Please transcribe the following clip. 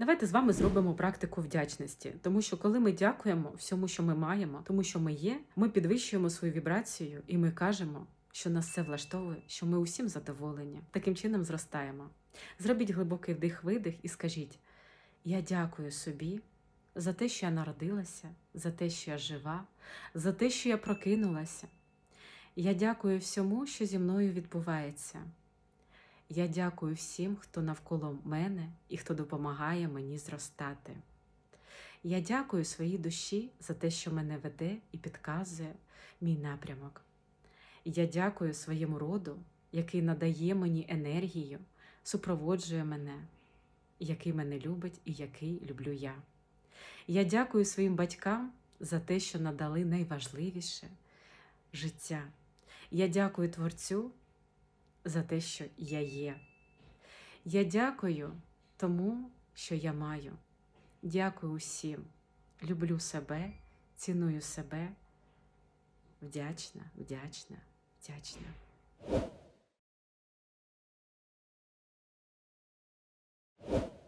Давайте з вами зробимо практику вдячності, тому що коли ми дякуємо всьому, що ми маємо, тому що ми є, ми підвищуємо свою вібрацію і ми кажемо, що нас все влаштовує, що ми усім задоволені. Таким чином зростаємо. Зробіть глибокий вдих-видих і скажіть: Я дякую собі за те, що я народилася, за те, що я жива, за те, що я прокинулася. Я дякую всьому, що зі мною відбувається. Я дякую всім, хто навколо мене і хто допомагає мені зростати. Я дякую своїй душі за те, що мене веде і підказує мій напрямок. Я дякую своєму роду, який надає мені енергію, супроводжує мене, який мене любить і який люблю я. Я дякую своїм батькам за те, що надали найважливіше життя. Я дякую Творцю за те, що я є. Я дякую тому, що я маю. Дякую усім. Люблю себе, ціную себе. Вдячна, вдячна, вдячна.